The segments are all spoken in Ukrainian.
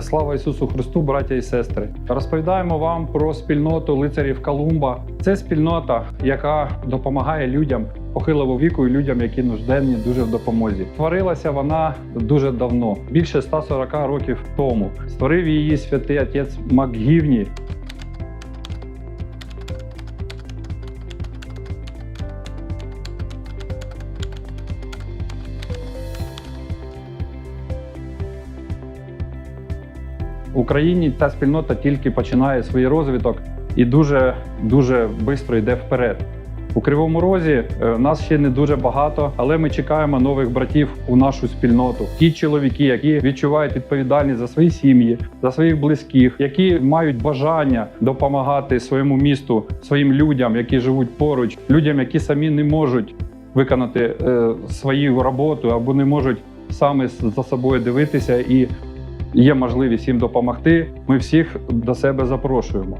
Слава Ісусу Христу, браття і сестри! Розповідаємо вам про спільноту лицарів Колумба. Це спільнота, яка допомагає людям похилого віку і людям, які нужденні дуже в допомозі. Створилася вона дуже давно, більше 140 років тому. Створив її святий отець Макгівні. Україні ця спільнота тільки починає свій розвиток і дуже дуже швидко йде вперед. У Кривому Розі е, нас ще не дуже багато, але ми чекаємо нових братів у нашу спільноту. Ті чоловіки, які відчувають відповідальність за свої сім'ї, за своїх близьких, які мають бажання допомагати своєму місту, своїм людям, які живуть поруч, людям, які самі не можуть виконати е, свою роботу або не можуть саме за собою дивитися і є можливість їм допомогти. Ми всіх до себе запрошуємо.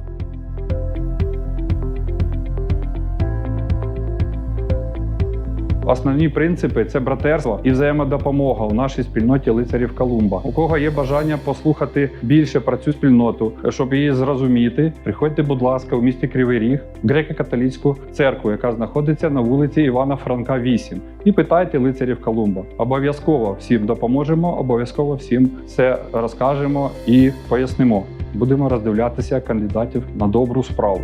Основні принципи це братерство і взаємодопомога у нашій спільноті лицарів Колумба. У кого є бажання послухати більше про цю спільноту, щоб її зрозуміти, приходьте, будь ласка, у місті Кривий Ріг, греко-католицьку церкву, яка знаходиться на вулиці Івана Франка, 8. І питайте лицарів Колумба. Обов'язково всім допоможемо, обов'язково всім все розкажемо і пояснимо. Будемо роздивлятися кандидатів на добру справу.